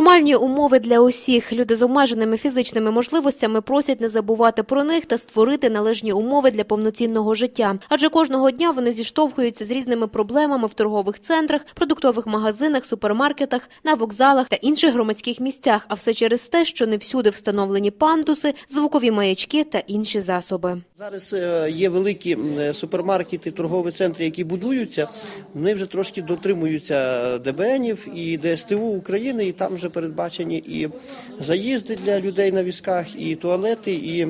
Нормальні умови для усіх. Люди з обмеженими фізичними можливостями просять не забувати про них та створити належні умови для повноцінного життя. Адже кожного дня вони зіштовхуються з різними проблемами в торгових центрах, продуктових магазинах, супермаркетах, на вокзалах та інших громадських місцях. А все через те, що не всюди встановлені пандуси, звукові маячки та інші засоби. Зараз е, є великі е, супермаркети, торгові центри, які будуються. Вони вже трошки дотримуються ДБНів і ДСТУ України, і там вже передбачені і заїзди для людей на візках, і туалети, і,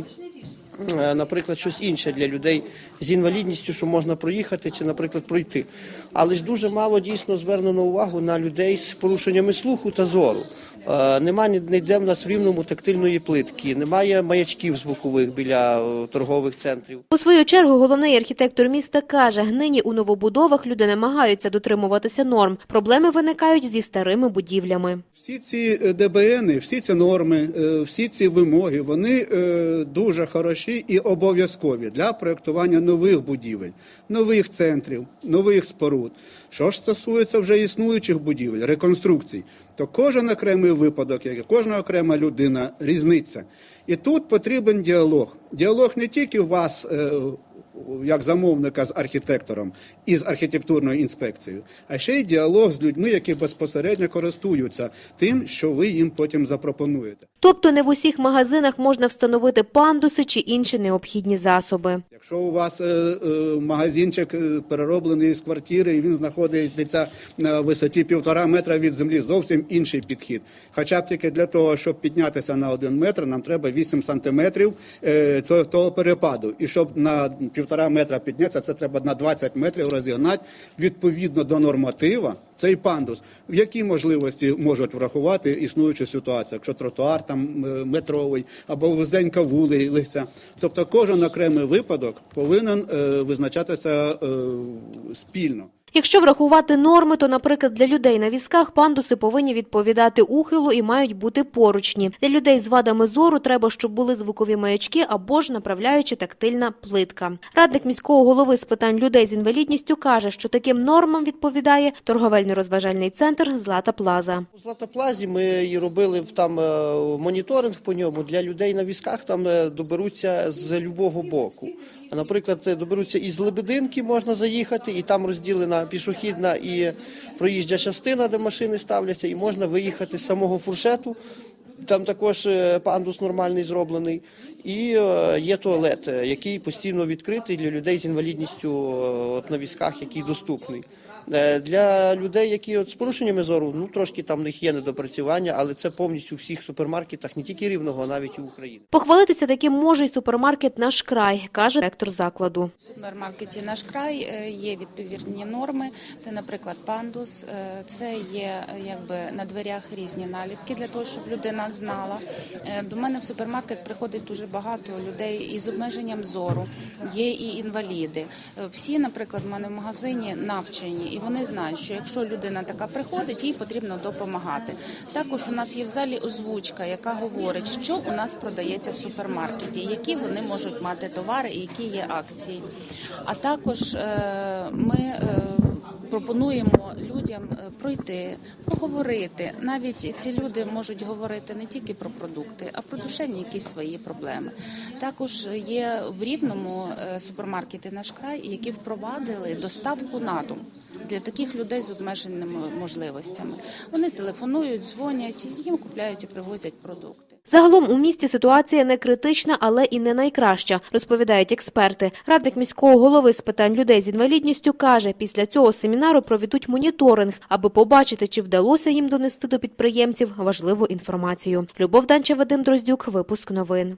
е, наприклад, щось інше для людей з інвалідністю, що можна проїхати чи, наприклад, пройти. Але ж дуже мало дійсно звернено увагу на людей з порушеннями слуху та зору. Е, Нема ніде в нас в рівному тактильної плитки, немає маячків звукових біля е, торгових центрів. У свою чергу головний архітектор міста каже, нині у новобудовах люди намагаються дотримуватися норм. Проблеми виникають зі старими будівлями. Всі ці е, ДБНи, всі ці норми, всі ці вимоги, вони дуже хороші і обов'язкові для проєктування нових будівель, нових центрів, нових споруд. Що ж стосується вже існуючих будівель, реконструкцій, то кожен окремий випадок, як і кожна окрема людина, різниця. І тут потрібен діалог. Діалог не тільки вас. Як замовника з архітектором і з архітектурною інспекцією, а ще й діалог з людьми, які безпосередньо користуються тим, що ви їм потім запропонуєте. Тобто не в усіх магазинах можна встановити пандуси чи інші необхідні засоби. Якщо у вас е, е, магазинчик е, перероблений з квартири, і він знаходиться на висоті півтора метра від землі, зовсім інший підхід. Хоча б тільки для того, щоб піднятися на один метр, нам треба 8 сантиметрів е, того перепаду. І щоб на півтора метра підняться, це треба на 20 метрів розігнати відповідно до норматива. Цей пандус, в які можливості можуть врахувати існуючу ситуацію, якщо тротуар там е, метровий або вузенька вулиця. Тобто кожен окремий випадок повинен е, визначатися е, спільно. Якщо врахувати норми, то, наприклад, для людей на візках пандуси повинні відповідати ухилу і мають бути поручні. Для людей з вадами зору треба, щоб були звукові маячки або ж направляючи тактильна плитка. Радник міського голови з питань людей з інвалідністю каже, що таким нормам відповідає торговельно-розважальний центр Злата Плаза. У Златоплазі ми і робили там е, моніторинг по ньому для людей на візках. Там е, доберуться з любого боку. А, Наприклад, доберуться із Лебединки, можна заїхати, і там розділена пішохідна і проїжджа частина, де машини ставляться, і можна виїхати з самого фуршету. Там також е, пандус нормальний зроблений. І е, є туалет, е, який постійно відкритий для людей з інвалідністю от на візках, який доступний. Е, Для людей, які от з порушеннями зору, ну трошки там в них є недопрацювання, але це повністю у всіх супермаркетах, не тільки рівного, а навіть і України. Похвалитися таким може й супермаркет «Наш край», каже ректор закладу. В супермаркеті наш край е, є відповідні норми. Це, наприклад, пандус, е, це є якби на дверях різні наліпки для того, щоб людина знала. До мене в супермаркет приходить дуже багато людей із обмеженням зору. Є і інваліди. Всі, наприклад, в мене в магазині навчені, і вони знають, що якщо людина така приходить, їй потрібно допомагати. Також у нас є в залі озвучка, яка говорить, що у нас продається в супермаркеті, які вони можуть мати товари і які є акції. А також е, ми е, пропонуємо людям е, пройти, поговорити. Навіть ці люди можуть говорити не тільки про продукти, а про душевні якісь свої проблеми. Також є в рівному супермаркети наш край, які впровадили доставку на дом. Для таких людей з обмеженими можливостями вони телефонують, дзвонять, їм купляють і привозять продукти. Загалом у місті ситуація не критична, але і не найкраща, розповідають експерти. Радник міського голови з питань людей з інвалідністю каже, після цього семінару проведуть моніторинг, аби побачити, чи вдалося їм донести до підприємців важливу інформацію. Любов Данча, Вадим Дроздюк, випуск новин.